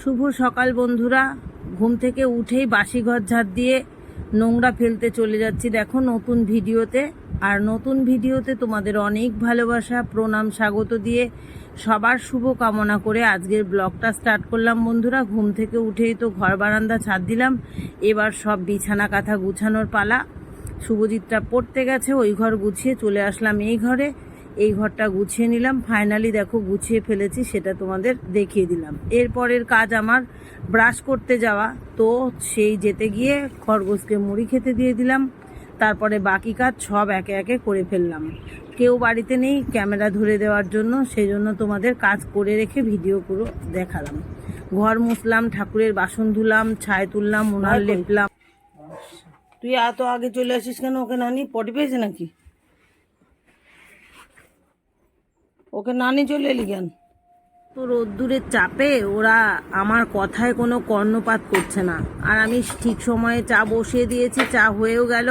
শুভ সকাল বন্ধুরা। ঘুম থেকে উঠেই বাসি ঘর ঝাড় দিয়ে নোংরা ফেলতে চলে যাচ্ছি দেখো নতুন ভিডিওতে। আর নতুন ভিডিওতে তোমাদের অনেক ভালোবাসা, প্রণাম, স্বাগত দিয়ে সবার শুভ কামনা করে আজকের ব্লগটা স্টার্ট করলাম বন্ধুরা। ঘুম থেকে উঠেই তো ঘর বারান্দা ছাদ দিলাম। এবার সব বিছানা কাঁথা গুছানোর পালা। শুভজিৎটা পড়তে গেছে, ওই ঘর গুছিয়ে চলে আসলাম এই ঘরে। এই ঘরটা গুছিয়ে নিলাম। ফাইনালি দেখো গুছিয়ে ফেলেছি সেটা তোমাদের দেখিয়ে দিলাম। এরপরের কাজ আমার ব্রাশ করতে যাওয়া। তো সেই যেতে গিয়ে খরগোশকে মুড়ি খেতে দিয়ে দিলাম। তারপরে বাকি কাজ সব একে একে করে ফেললাম। কেউ বাড়িতে নেই ক্যামেরা ধরে দেওয়ার জন্য। সেই জন্য তোমাদের কাজ করে রেখে ভিডিও পুরো দেখালাম। ঘর মুছলাম ঠাকুরের বাসন ধুলাম ছায় তুললাম উনার লেপলাম। তুই এত আগে চলে আসিস কেন ওকে নানি? পটি পেয়েছে নাকি? ওকে না নানি চলে এলি কেন? তো রোদ্দুরের চাপে ওরা আমার কথায় কোনো কর্ণপাত করছে না। আর আমি ঠিক সময়ে চা বসিয়ে দিয়েছি চা হয়েও গেল।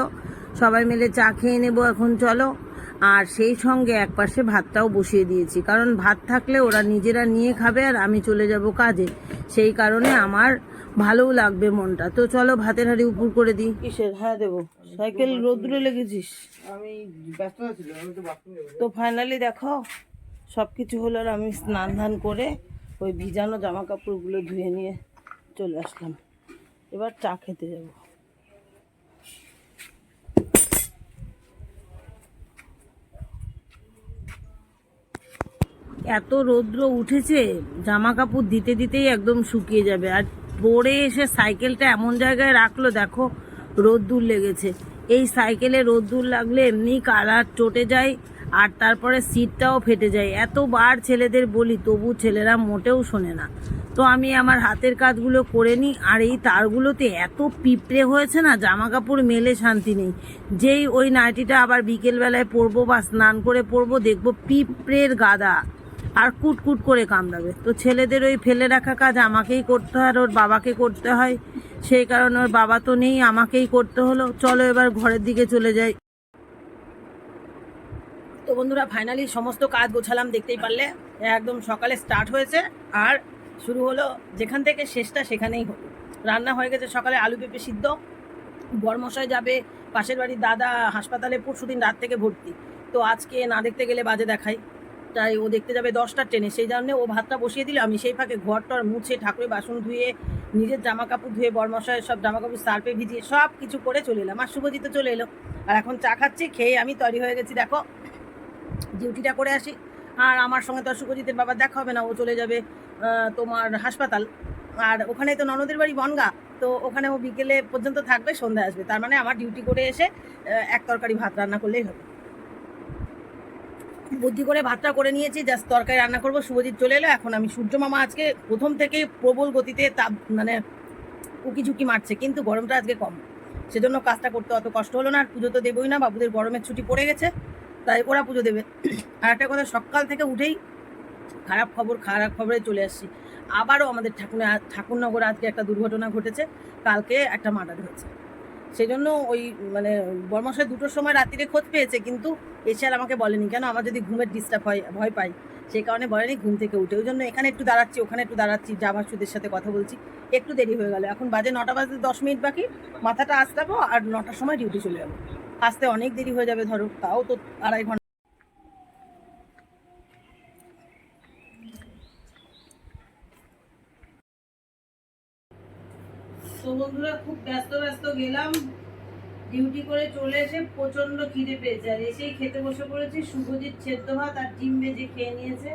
সবাই মিলে চা খেয়ে নেব এখন চলো। আর সেই সঙ্গে এক পাশে ভাতটাও বসিয়ে দিয়েছি। কারণ ভাত থাকলে ওরা নিজেরা নিয়ে খাবে আর আমি চলে যাব কাজে। সেই কারণে আমার ভালোও লাগবে মনটা। তো চলো ভাতের হাড়ি উপর করে দিই। কিসের? হ্যাঁ দেবো। সাইকেল রোদ্দুরে লেগেছিস? আমি ব্যস্ত তো ফাইনালি দেখো সব কিছু হলো আর আমি স্নান ধান করে ওই ভিজানো জামা কাপড়গুলো ধুয়ে নিয়ে চলে আসলাম। এবার চা খেতে যাব। এত রৌদ্র উঠেছে জামা কাপড় দিতে দিতেই একদম শুকিয়ে যাবে। আর পরে এসে সাইকেলটা এমন জায়গায় রাখল, দেখো রোদ্দুর লেগেছে। এই সাইকেলে রোদ্দুর লাগলে এমনি কালার চটে যায় আর তারপরে সিটটাও ফেটে যায়। এতবার ছেলেদের বলি, তবু ছেলেরা মোটেও শোনে না। তো আমি আমার হাতের কাজগুলো করে নিই, আর এই তারগুলোতে এত পিঁপড়ে হয়েছে না জামা কাপড় মেলে শান্তি নেই। যেই ওই নাইটিটা আবার বিকেলবেলায় পরবো বা স্নান করে পরবো, দেখব পিঁপড়ের গাদা আর কুটকুট করে কামড়াবে। তো ছেলেদের ওই ফেলে রাখা কাজ আমাকেই করতে হয় আর ওর বাবাকে করতে হয়। সেই কারণে ওর বাবা তো নেই, আমাকেই করতে হলো। চলো এবার ঘরের দিকে চলে যাই। তো বন্ধুরা ফাইনালি সমস্ত কাজ গোছালাম, দেখতেই পারলে। একদম সকালে স্টার্ট হয়েছে, আর শুরু হলো যেখান থেকে শেষটা সেখানেই হলো। রান্না হয়ে গেছে সকালে আলু পেঁপে সিদ্ধ। বরমশাই যাবে, পাশের বাড়ির দাদা হাসপাতালে পরশু দিন রাত থেকে ভর্তি। তো আজকে না দেখতে গেলে বাজে দেখাই তাই ও দেখতে যাবে দশটার ট্রেনে। সেই জন্য ও ভাতটা বসিয়ে দিল, আমি সেই ফাঁকে ঘর টর মুছে ঠাকুরের বাসন ধুয়ে, নিজের জামা কাপড় ধুয়ে বরমশায় সব জামা কাপড় সার্পে ভিজিয়ে সব কিছু করে চলে এলাম। আর শুভজিৎ চলে এলো। আর এখন চা খাচ্ছি, খেয়ে আমি তৈরি হয়ে গেছি, দেখো। ডিউটিটা করে আসি। আর আমার সঙ্গে তো শুভজিতের বাবা দেখা হবে না, ও চলে যাবে তোমার হাসপাতাল। আর ওখানে তো ননদের বাড়ি বনগা, তো ওখানে ও বিকেলে পর্যন্ত থাকবে সন্ধ্যা আসবে। তার মানে আমার ডিউটি করে এসে এক তরকারি ভাত রান্না করলেই হবে। বুদ্ধি করে ভাতটা করে নিয়েছি, জাস্ট তরকারি রান্না করব শুভজিৎ চলে এলো। এখন আমি সূর্য মামা আজকে প্রথম থেকেই প্রবল গতিতে তাপ মানে উকি ঝুঁকি মারছে, কিন্তু গরমটা আজকে কম। সেজন্য কাজটা করতে অত কষ্ট হলো না, আর পুজো তো দেবোই না, বাবুদের গরমের ছুটি পড়ে গেছে। তাই ওরা পুজো দেবে। আর একটা কথা, সকাল থেকে উঠেই খারাপ খবর, খারাপ খবরে চলে আসছি। আবারও আমাদের ঠাকুর ঠাকুরনগরে আজকে একটা দুর্ঘটনা ঘটেছে, কালকে একটা মার্ডার হয়েছে। সেই জন্য ওই মানে বর্মাশয় দুটোর সময় রাত্রিরে খোঁজ পেয়েছে, কিন্তু এসে আর আমাকে বলেনি। কেন? আমার যদি ঘুমের ডিস্টার্ব হয়, ভয় পাই সেই কারণে বলেনি ঘুম থেকে উঠে। ওই জন্য এখানে একটু দাঁড়াচ্ছি, ওখানে একটু দাঁড়াচ্ছি জামার সুদের সাথে কথা বলছি। একটু দেরি হয়ে গেল। এখন বাজে নটা বাজতে দশ মিনিট বাকি। মাথাটা আসতাবো আর নটার সময় ডিউটি চলে যাব। আসতে অনেক দেরি হয়ে যাবে, ধরো, তাও তো আড়াই ঘণ্টা। তো বন্ধুরা, খুব ব্যস্ত ব্যস্ত গেলাম। ডিউটি করে চলে এসে প্রচণ্ড খিদে পেয়েছে। আর এসেই খেতে বসে পড়েছি শুভজিৎ সেদ্ধ ভাত আর ডিম ভেজে খেয়ে নিয়েছে।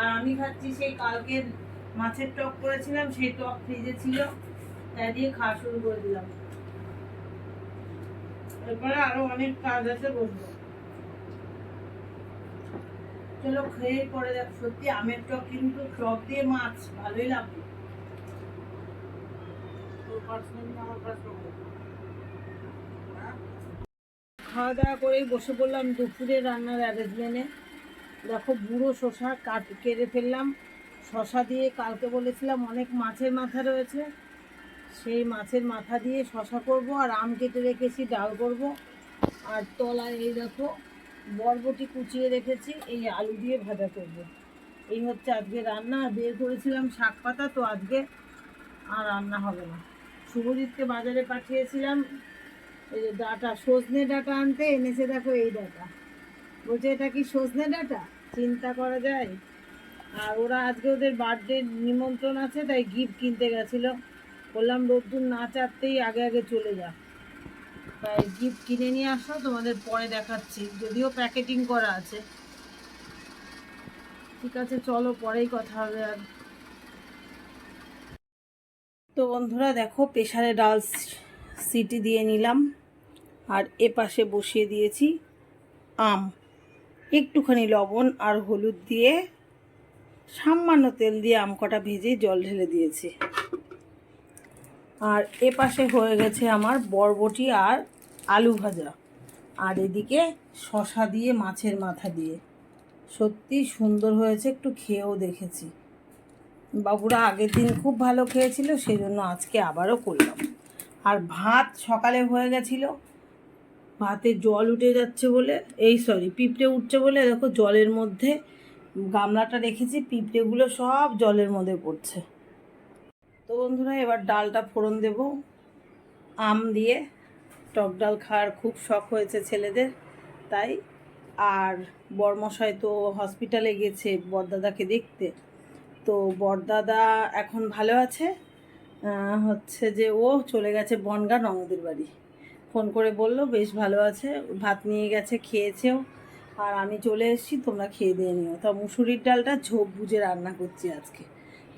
আর আমি খাচ্ছি সেই কালকের মাছের টক করেছিলাম, সেই টক ফ্রিজে ছিল, তাই দিয়ে খাওয়া শুরু করে দিলাম। এরপরে আরও অনেক কাজ আছে বসবো। চলো খেয়ে পরে দেখ সত্যি আমের টক কিন্তু টক দিয়ে মাছ, ভালোই লাগবে। খাওয়া দাওয়া করেই বসে পড়লাম দুপুরে রান্নার অ্যারেঞ্জমেন্টে দেখো বুড়ো শশা কাট, কেটে ফেললাম। শশা দিয়ে কালকে বলেছিলাম অনেক মাছের মাথা রয়েছে। সেই মাছের মাথা দিয়ে শশা করব আর আম কেটে রেখেছি, ডাল করব। আর তলায় এই দেখো, বরবটি কুচিয়ে রেখেছি, এই আলু দিয়ে ভাজা করব। এই হচ্ছে আজকে রান্না বের করেছিলাম শাক পাতা, তো আজকে আর রান্না হবে না। শুভজিৎকে বাজারে পাঠিয়েছিলাম, এই যে ডাটা, সজনে ডাটা আনতে, এনেছে দেখো এই ডাটা। বলছে, এটা কি সজনে ডাটা? চিন্তা করা যায়। আর ওরা আজকে ওদের বার্থডে নিমন্ত্রণ আছে, তাই গিফট কিনতে গেছিল। বললাম, রোদ্দুর না চাপতেই আগে আগে চলে যা। তাই গিফট কিনে নিয়ে আসো, তোমাদের পরে দেখাচ্ছি। যদিও প্যাকেটিং করা আছে। ঠিক আছে, চলো, পরেই কথা হবে আর। তো বন্ধুরা, দেখো প্রেশারে ডাল সিটি দিয়ে নিলাম। আর এ পাশে বসিয়ে দিয়েছি আম। একটুখানি লবণ আর হলুদ দিয়ে সামান্য তেল দিয়ে আম কটা ভেজে জল ঢেলে দিয়েছি। আর এ পাশে হয়ে গেছে আমার বরবটি আর আলু ভাজা। আর এদিকে শশা দিয়ে, মাছের মাথা দিয়ে। সত্যি সুন্দর হয়েছে, একটু খেয়েও দেখেছি। বাবুরা আগের দিন খুব ভালো খেয়েছিল সেই জন্য আজকে আবারও করলাম। আর ভাত সকালে হয়ে গেছিল। ভাতে জল উঠে যাচ্ছে বলে, এই সরি পিঁপড়ে উঠছে বলে, দেখো জলের মধ্যে গামলাটা রেখেছি, পিঁপড়েগুলো সব জলের মধ্যে পড়ছে। তো বন্ধুরা, এবার ডালটা ফোড়ন দেব। আম দিয়ে টক ডাল খাওয়ার খুব শখ হয়েছে ছেলেদের, তাই। আর বরমশাই তো হসপিটালে গেছে বরদাদাকে দেখতে। তো বরদাদা এখন ভালো আছে? হচ্ছে যে ও চলে গেছে বনগা ননদের বাড়ি। ফোন করে বলল, বেশ ভালো আছে, ভাত নিয়ে গেছে, খেয়েছেও। আর আমি চলে এসেছি, তোমরা খেয়ে দিয়ে নিও। তা মুসুরির ডালটা ঝোপ বুঝে রান্না করছি আজকে।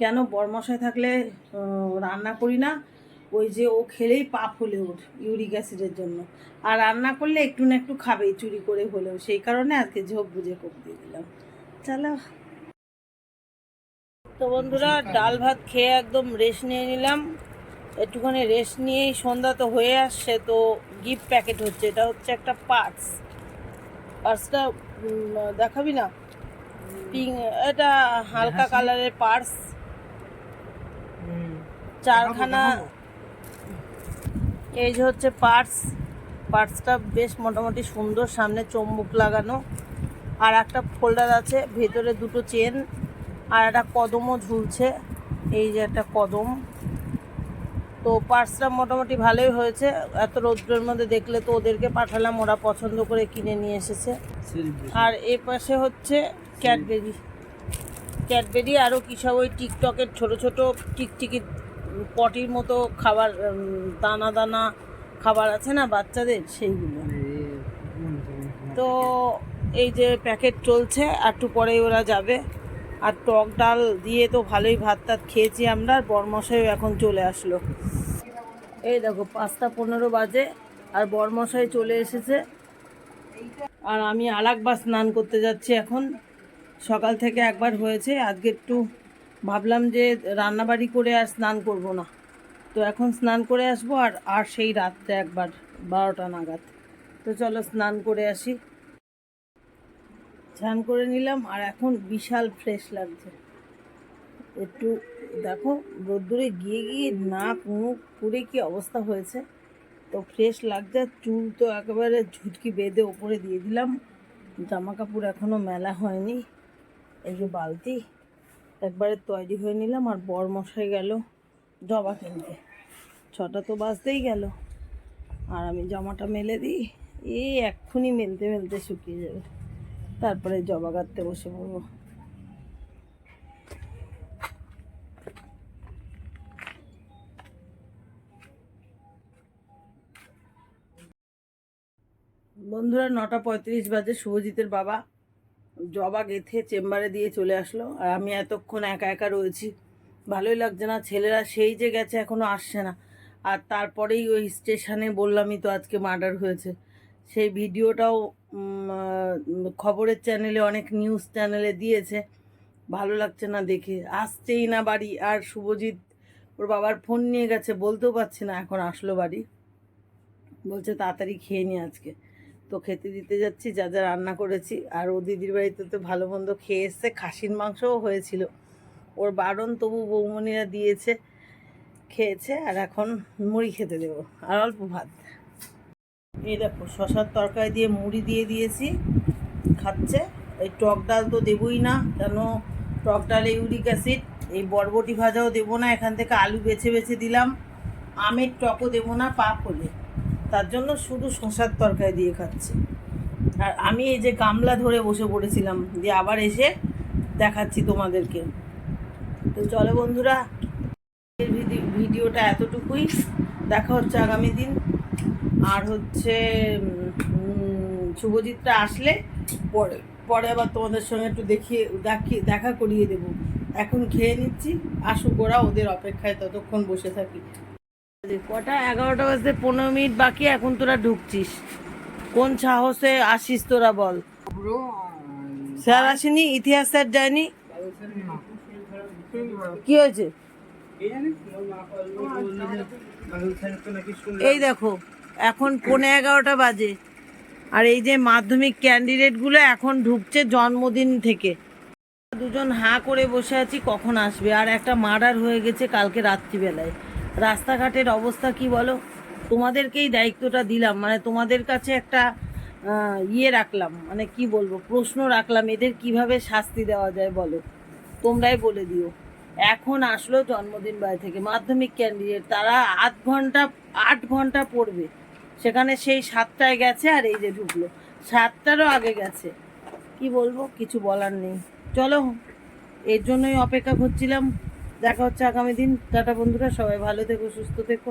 কেন বরমশাই থাকলে রান্না করি না? ওই যে ও খেলেই পাপ হলে ওর ইউরিক অ্যাসিডের জন্য। আর রান্না করলে একটু না একটু খাবেই চুরি করে হলেও। সেই কারণে আজকে ঝোপ বুঝে কোপ দিয়ে দিলাম। চলো। তো বন্ধুরা ডাল ভাত খেয়ে একদম রেস্ট নিয়ে নিলাম। একটুখানি রেস্ট নিয়েই সন্ধ্যা তো হয়ে আসছে তো গিফট প্যাকেট হচ্ছে। এটা হচ্ছে একটা পার্স পার্সটা দেখাবি না? পিঙ্ক এটা হালকা কালারের পার্স চারখানা এই যে হচ্ছে পার্স। পার্সটা বেশ মোটামুটি সুন্দর, সামনে চম্বুক লাগানো। আর একটা ফোল্ডার আছে, ভেতরে দুটো চেন, আর একটা কদমও ঝুলছে। এই যে একটা কদম। তো পার্সটা মোটামুটি ভালোই হয়েছে। এত রৌদ্রের মধ্যে দেখলে তো ওদেরকে পাঠালাম, ওরা পছন্দ করে কিনে নিয়ে এসেছে। আর এ পাশে হচ্ছে ক্যাডবেরি। ক্যাডবেরি আরও কী সব ওই টিকটকের ছোটো ছোটো টিকটিকি পটির মতো খাবার দানা দানা খাবার আছে না বাচ্চাদের? সেইগুলো। তো এই যে প্যাকেট চলছে, আর একটু পরেই ওরা যাবে। আর টক ডাল দিয়ে তো ভালোই ভাত টাত খেয়েছি আমরা, আর বরমশাইও এখন চলে আসলো। এই দেখো, পাঁচটা পনেরো বাজে, আর বরমশাই চলে এসেছে। আর আমি আলাকবার স্নান করতে যাচ্ছি এখন। সকাল থেকে একবার হয়েছে, আজকে একটু ভাবলাম যে রান্নাবাড়ি করে আর স্নান করব না। তো এখন স্নান করে আসব আর আর সেই রাত্রে একবার বারোটা নাগাদ। তো চলো স্নান করে আসি। স্নান করে নিলাম আর এখন বিশাল ফ্রেশ লাগছে। একটু দেখো, রোদ্দুরে গিয়ে গিয়ে নাক মুখ পুরে কি অবস্থা হয়েছে। তো ফ্রেশ লাগছে, চুল তো একেবারে ঝুটকি বেঁধে ওপরে দিয়ে দিলাম। জামা কাপড় এখনও মেলা হয়নি। এই যে বালতি একবারে তৈরি হয়ে নিলাম আর বর মশাই গেল জবা কিনতে। ছটা তো বাজতেই গেল। আর আমি জামাটা মেলে দিই। এই এক্ষুনি মেলতে মেলতে শুকিয়ে যাবে। তারপরে জবা কাটতে বসে পড়ব। বন্ধুরা, নটা পঁয়ত্রিশ বাজে শুভজিতের বাবা। জবা গেথে চেম্বারে দিয়ে চলে আসলো। আর আমি এতক্ষণ একা একা রয়েছি। ভালোই লাগছে না, ছেলেরা সেই যে গেছে এখনও আসছে না। আর তারপরেই ওই স্টেশনে বললামই তো আজকে মার্ডার হয়েছে। সেই ভিডিওটাও খবরের চ্যানেলে অনেক নিউজ চ্যানেলে দিয়েছে। ভালো লাগছে না দেখে। আসছেই না বাড়ি। আর শুভজিৎ ওর বাবার ফোন নিয়ে গেছে, বলতেও পারছি না এখন আসলো বাড়ি। বলছে তাড়াতাড়ি খেয়ে নি আজকে। তো খেতে দিতে যাচ্ছি, যা যা রান্না করেছি। আর ও দিদির বাড়িতে তো ভালো মন্দ খেয়ে এসছে, খাসির মাংসও হয়েছিল। ওর বারণ তবু বৌমনিরা দিয়েছে, খেয়েছে, আর এখন মুড়ি খেতে দেবো, আর অল্প ভাত। এই দেখো, শশার তরকারি দিয়ে মুড়ি দিয়ে দিয়েছি, খাচ্ছে। এই টক ডাল তো দেবই না, কেন টক ডালে ইউরিক অ্যাসিড, এই বরবটি ভাজাও দেবো না, এখান থেকে আলু বেছে বেছে দিলাম। আমের টকও দেবো না, পাপ হলে। তার জন্য শুধু শশার তরকারি দিয়ে খাচ্ছি। আর আমি এই যে গামলা ধরে বসে পড়েছিলাম, দিয়ে আবার এসে দেখাচ্ছি তোমাদেরকে। তো চলো বন্ধুরা ভিডিওটা এতটুকুই। দেখা হচ্ছে আগামী দিন। আর হচ্ছে শুভজিৎটা আসলে পরে পরে আবার তোমাদের সঙ্গে একটু দেখিয়ে দেখিয়ে, দেখা করিয়ে দেব। এখন খেয়ে নিচ্ছি। আসুক ওরা, ওদের অপেক্ষায় ততক্ষণ বসে থাকি। কটা? এগারোটা বাজতে পনেরো মিনিট বাকি, এখন তোরা ঢুকছিস। কোন সাহসে আসিস তোরা বল। স্যার আসেনি? ইতিহাস স্যার যায়নি? কি হয়েছে? এই দেখো, এখন পৌনে এগারোটা বাজে। আর এই যে মাধ্যমিক ক্যান্ডিডেটগুলো এখন ঢুকছে জন্মদিন থেকে। দুজন হাঁ করে বসে আছি, কখন আসবে? আর একটা মার্ডার হয়ে গেছে কালকে রাত্রিবেলায়। রাস্তাঘাটের অবস্থা কি বলো? তোমাদেরকেই দায়িত্বটা দিলাম মানে তোমাদের কাছে একটা ইয়ে রাখলাম মানে কি বলব, প্রশ্ন রাখলাম, এদের কীভাবে শাস্তি দেওয়া যায় বলো? তোমরাই বলে দিও। এখন আসলো জন্মদিন বাড়ি থেকে, মাধ্যমিক ক্যান্ডিডেট তারা আধ ঘণ্টা, আট ঘণ্টা পড়বে। সেখানে সেই সাতটায় গেছে আর এই যে ঢুকলো। সাতটারও আগে গেছে। কি বলব, কিছু বলার নেই। চলো, এর জন্যই অপেক্ষা করছিলাম। দেখা হচ্ছে আগামী দিন। টাটা বন্ধুরা সবাই ভালো থেকো সুস্থ থেকো।